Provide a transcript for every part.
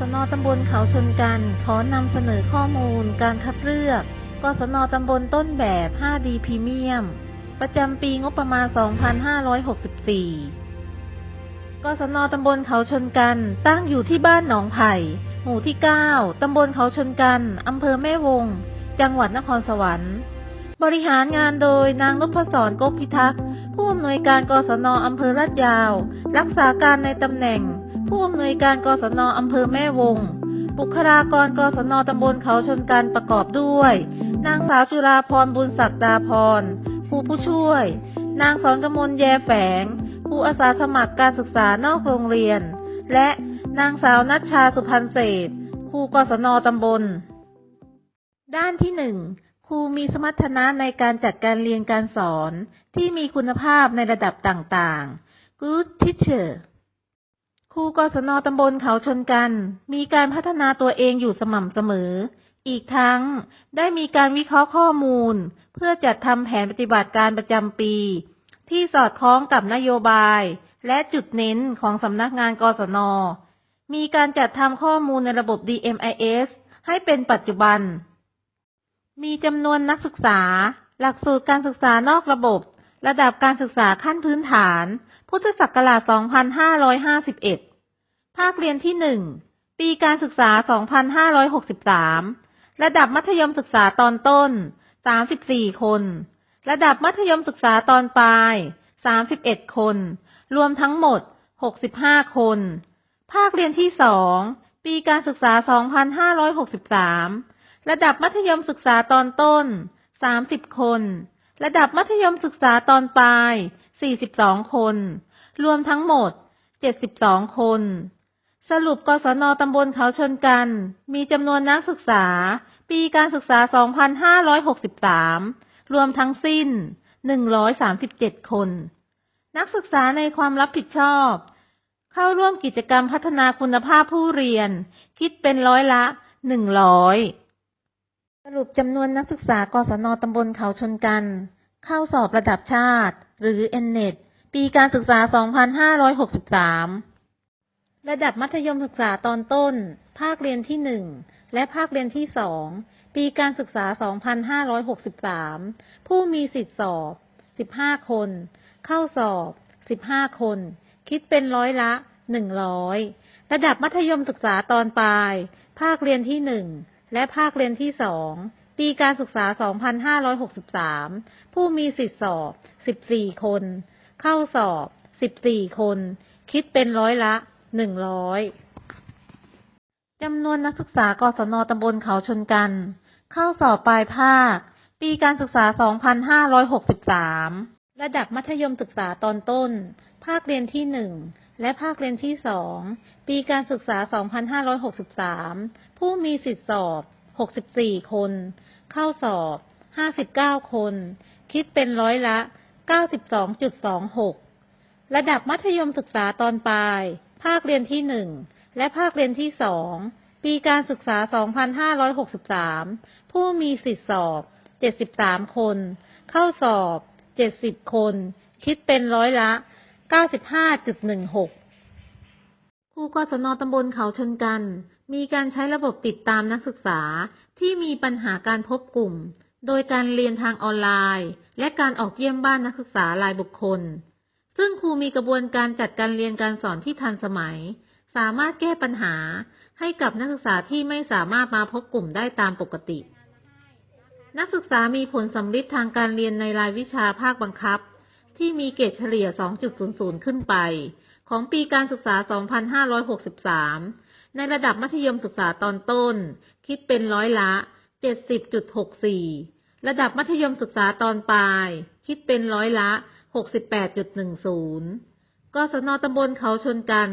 ศนตำบลเขาชนกัน ขอนำเสนอข้อมูลการคัดเลือกกศนตำบลต้นแบบ 5D พรีเมียม ประจำปีงบประมาณ 2564กศนตำบลเขาชนกัน ตั้งอยู่ที่บ้านหนองไผ่ หมู่ที่ 9 ตำบลเขาชนกัน อำเภอแม่วง จังหวัดนครสวรรค์ บริหารงานโดยนางนพศรกบพิทักษ์ ผู้อำนวยการกศนอำเภอลาดยาว รักษาการในตำแหน่ง ผู้อำนวยการกศนอำเภอแม่วง บุคลากรกศนตำบลเขาชนกันประกอบด้วย นางสาวจุฬาพรบุญศักดาพรครูผู้ช่วย นางสอนกมลแยแฝงครูอาสาสมัครการศึกษานอกโรงเรียน และนางสาวนัชชาสุพันเศษครูกศนตำบล ด้านที่หนึ่งครูมีสมรรถนะในการจัดการเรียนการสอนที่มีคุณภาพในระดับต่างๆ Good Teacher ครูกศนตำบลเขาชนกัน มีการพัฒนาตัวเองอยู่สม่ำเสมอ อีกทั้งได้มีการวิเคราะห์ข้อมูล เพื่อจัดทำแผนปฏิบัติการประจำปี ที่สอดคล้องกับนโยบาย และจุดเน้นของสำนักงานกศน มีการจัดทำข้อมูลในระบบ DMIS ให้เป็นปัจจุบัน มีจำนวนนักศึกษา หลักสูตรการศึกษานอกระบบ ระดับการศึกษาขั้นพื้นฐาน พุทธศักราช 2551 ภาคเรียนที่ 1 ปีการศึกษา 2563 ระดับมัธยมศึกษาตอนต้น 34 คน ระดับมัธยมศึกษาตอนปลาย 31 คน รวมทั้งหมด 65 คน ภาคเรียนที่ 2 ปีการศึกษา 2563 ระดับมัธยมศึกษาตอนต้น 30 คน ระดับมัธยมศึกษาตอนปลาย 42 คน รวมทั้งหมด 72 คน สรุปกศนตำบลเขาชนกัน มีจำนวนนักศึกษา ปีการศึกษา 2563 รวมทั้งสิ้น 137 คน นักศึกษาในความรับผิดชอบ เข้าร่วมกิจกรรมพัฒนาคุณภาพผู้เรียน คิดเป็นร้อยละ 100สรุปจำนวนนักศึกษากศนตำบลเขาชนกัน เข้าสอบระดับชาติ หรือ NNET ปีการศึกษา 2563 ระดับมัธยมศึกษาตอนต้น ภาคเรียนที่ 1 และภาคเรียนที่ 2 ปีการศึกษา 2563 ผู้มีสิทธิสอบ 15 คน เข้าสอบ 15 คน คิดเป็นร้อยละ 100 ระดับมัธยมศึกษาตอนปลาย ภาคเรียนที่ 1 และภาคเรียนที่ 2ปีการศึกษา 2563 ผู้มีสิทธิสอบ 14 คน เข้าสอบ14คน คิดเป็นร้อยละ100จำนวนนักศึกษากศนตำบลเขาชนกัน เข้าสอบปลายภาค ปีการศึกษา 2563 ระดับมัธยมศึกษาตอนต้น ภาคเรียนที่ 1 และภาคเรียนที่ 2 ปีการศึกษา 2563 ผู้มีสิทธิสอบ 64 คน เข้าสอบ 59 คน คิดเป็นร้อยละ 92.26 ระดับมัธยมศึกษาตอนปลาย ภาคเรียนที่ 1 และภาคเรียนที่ 2 ปีการศึกษา 2563 ผู้มีสิทธิสอบ 73 คน เข้าสอบ 70 คน คิดเป็นร้อยละ 95.16ครูกศนตำบลเขาชนกัน มีการใช้ระบบติดตามนักศึกษาที่มีปัญหาการพบกลุ่ม โดยการเรียนทางออนไลน์ และการออกเยี่ยมบ้านนักศึกษารายบุคคล ซึ่งครูมีกระบวนการจัดการเรียนการสอนที่ทันสมัย สามารถแก้ปัญหาให้กับนักศึกษาที่ไม่สามารถมาพบกลุ่มได้ตามปกติ นักศึกษามีผลสำลิดทางการเรียนในรายวิชาภาคบังคับ ที่มีเกรดเฉลี่ย 2.00 ขึ้นไป ของปีการศึกษา 2563 ในระดับมัธยมศึกษาตอนต้น คิดเป็นร้อยละ 70.64 ระดับมัธยมศึกษาตอนปลาย คิดเป็นร้อยละ 68.10 กศนตำบลเขาชนกัน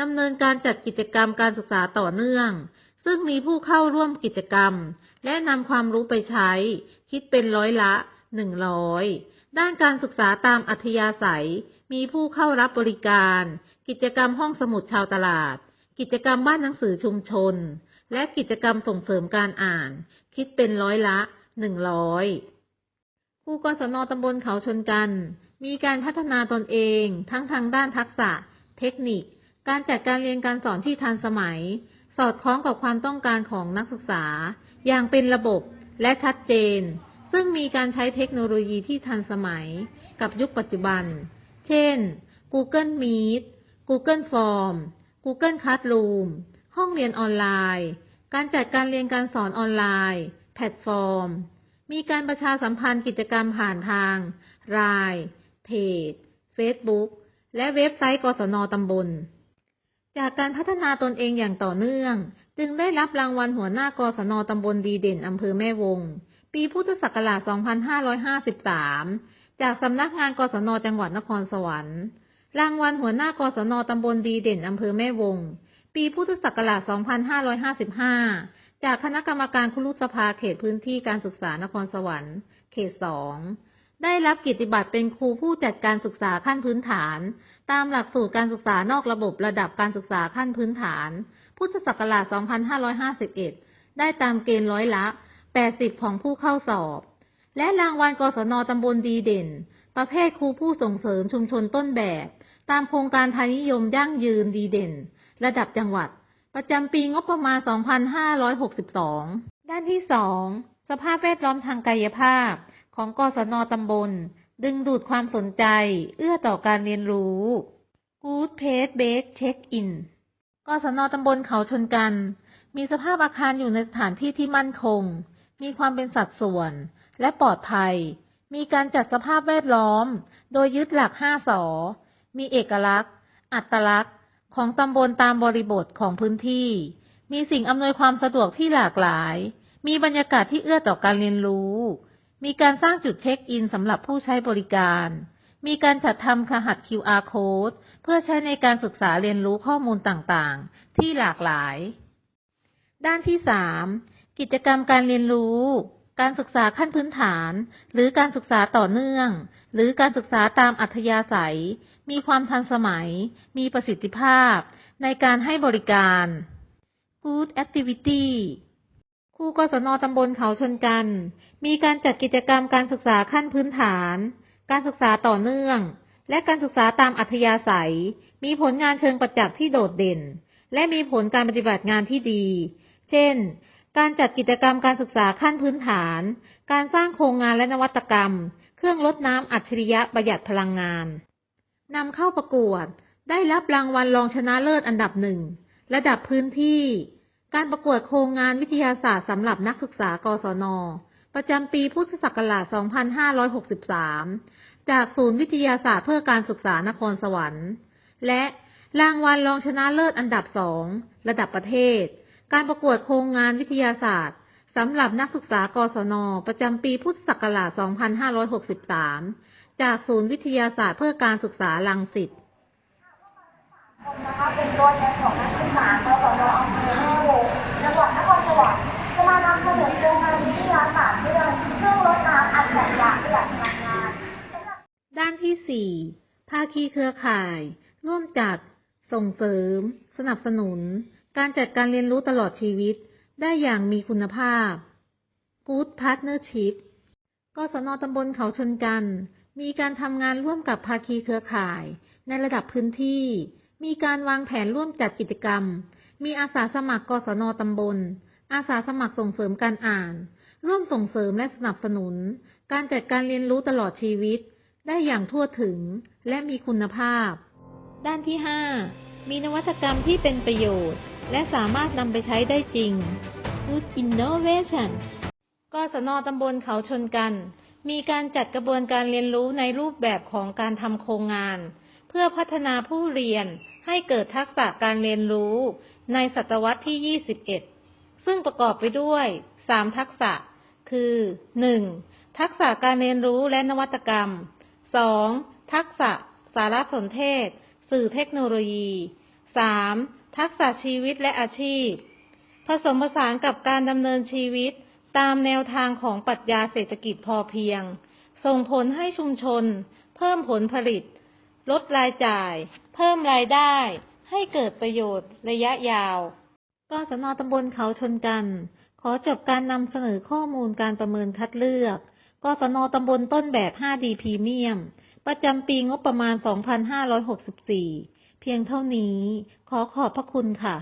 ดำเนินการจัดกิจกรรมการศึกษาต่อเนื่อง ซึ่งมีผู้เข้าร่วมกิจกรรม และนำความรู้ไปใช้ คิดเป็นร้อยละ 100 ด้านการศึกษาตามอัธยาศัย มีผู้เข้ารับบริการ กิจกรรมห้องสมุดชาวตลาด กิจกรรมบ้านหนังสือชุมชน และกิจกรรมส่งเสริมการอ่าน คิดเป็นร้อยละ 100ครูกศนตำบลเขาชนกัน มีการพัฒนาตนเองทั้งทางด้านทักษะ เทคนิค การจัดการเรียนการสอนที่ทันสมัย สอดคล้องกับความต้องการของนักศึกษา อย่างเป็นระบบและชัดเจน ซึ่งมีการใช้เทคโนโลยีที่ทันสมัยกับยุคปัจจุบัน เช่น Google Meet Google Form Google Classroom ห้องเรียนออนไลน์ การจัดการเรียนการสอนออนไลน์ แพลตฟอร์ม มีการประชาสัมพันธ์กิจกรรมผ่านทาง r าย เพจ Facebook และเว็บไซต์กศนตำบล จากการพัฒนาตนเองอย่างต่อเนื่อง จึงได้รับรางวัลหัวหน้ากศนตำบลดีเด่นอำเภอแม่วง ปีพุทธศักราช 2553 จากสำนักงานกศนจังหวัดนครสวรรค์ รางวัลหัวหน้ากศนตำบลดีเด่นอำเภอแม่วง ปีพุทธศักราช 2555 จากคณะกรรมการคุรุสภาเขตพื้นที่การศึกษานครสวรรค์ เขต2ได้รับกิตติบัตรเป็นครูผู้จัดการศึกษาขั้นพื้นฐาน ตามหลักสูตรการศึกษานอกระบบระดับการศึกษาขั้นพื้นฐาน พุทธศักราช 2551 ได้ตามเกณฑ์ร้อยละ 80 ของผู้เข้าสอบ และรางวัลกศนตำบลดีเด่น ประเภทครูผู้ส่งเสริมชุมชนต้นแบบ ตามโครงการทยนิยมยั่งยืนดีเด่น ระดับจังหวัด ประจำปีงบประมาณ 2562 ด้านที่ 2 สภาพแวดล้อมทางกายภาพ ของกศนตำบล ดึงดูดความสนใจ เอื้อต่อการเรียนรู้ Good Place Base Check-in กศนตำบลเขาชนกัน มีสภาพอาคารอยู่ในสถานที่ที่มั่นคง มีความเป็นสัดส่วน และปลอดภัย มีการจัดสภาพแวดล้อม โดยยึดหลัก 5สอมีเอกลักษณ์ อัตลักษณ์ ของตำบลตามบริบทของพื้นที่ มีสิ่งอำนวยความสะดวกที่หลากหลาย มีบรรยากาศที่เอื้อต่อการเรียนรู้ มีการสร้างจุดเช็คอินสำหรับผู้ใช้บริการ มีการจัดทำรหัส QR code เพื่อใช้ในการศึกษาเรียนรู้ข้อมูลต่างๆ ที่หลากหลาย ด้านที่3กิจกรรมการเรียนรู้ การศึกษาขั้นพื้นฐาน หรือการศึกษาต่อเนื่อง หรือการศึกษาตามอัธยาศัย มีความทันสมัย มีประสิทธิภาพ ในการให้บริการ Good Activity ครูกศนตำบลเขาชนกัน มีการจัดกิจกรรมการศึกษาขั้นพื้นฐาน การศึกษาต่อเนื่อง และการศึกษาตามอัธยาศัย มีผลงานเชิงประจักษ์ที่โดดเด่น และมีผลการปฏิบัติงานที่ดี เช่น การจัดกิจกรรมการศึกษาขั้นพื้นฐาน การสร้างโครงงานและนวัตกรรม เครื่องลดน้ำอัจฉริยะประหยัดพลังงาน นำเข้าประกวด ได้รับรางวัลรองชนะเลิศอันดับหนึ่ง ระดับพื้นที่ การประกวดโครงงานวิทยาศาสตร์สำหรับนักศึกษากศน ประจำปีพุทธศักราช 2563 จากศูนย์วิทยาศาสตร์เพื่อการศึกษานครสวรรค์ และรางวัลรองชนะเลิศอันดับสอง ระดับประเทศ การประกวดโครงงานวิทยาศาสตร์สำหรับนักศึกษากศน ประจำปีพุทธศักราช 2563 จากศูนย์วิทยาศาสตร์เพื่อการศึกษาลังสิตนะคะเป็นตัวแทนของนักศึกษากศนอำเภอแม่วงจังหวัดนครสวรรค์จะมานำเสนอโครงงานวิทยาศาสตร์เรื่องเครื่องลดน้ำอัจฉริยะประหยัดพลังงาน ด้านที่ 4 ภาคีเครือข่าย ร่วมจัด ส่งเสริม สนับสนุน การจัดการเรียนรู้ตลอดชีวิต ได้อย่างมีคุณภาพ Good Partnership กศนตำบลเขาชนกัน มีการทำงานร่วมกับภาคีเครือข่าย ในระดับพื้นที่ มีการวางแผนร่วมจัดกิจกรรม มีอาสาสมัครกศนตำบล อาสาสมัครส่งเสริมการอ่าน ร่วมส่งเสริมและสนับสนุน การจัดการเรียนรู้ตลอดชีวิต ได้อย่างทั่วถึงและมีคุณภาพ ด้านที่ 5 มีนวัตกรรมที่เป็นประโยชน์ และสามารถนำไปใช้ได้จริง Good Innovation กศนตำบลเขาชนกัน มีการจัดกระบวนการเรียนรู้ในรูปแบบของการทำโครงงาน เพื่อพัฒนาผู้เรียนให้เกิดทักษะการเรียนรู้ ในศตวรรษที่ 21 ซึ่งประกอบไปด้วย 3 ทักษะ คือ 1. ทักษะการเรียนรู้และนวัตกรรม 2. ทักษะสารสนเทศ สื่อเทคโนโลยี 3. ทักษะชีวิตและอาชีพ ผสมผสานกับการดำเนินชีวิต ตามแนวทางของปรัชญาเศรษฐกิจพอเพียง ส่งผลให้ชุมชน เพิ่มผลผลิต ลดรายจ่าย เพิ่มรายได้ ให้เกิดประโยชน์ระยะยาวกศนตำบลเขาชนกัน ขอจบการนำเสนอข้อมูลการประเมินคัดเลือกกศนตำบลต้นแบบ 5D พรีเมียม ประจำปีงบประมาณ 2564 เพียงเท่านี้ ขอขอบพระคุณค่ะ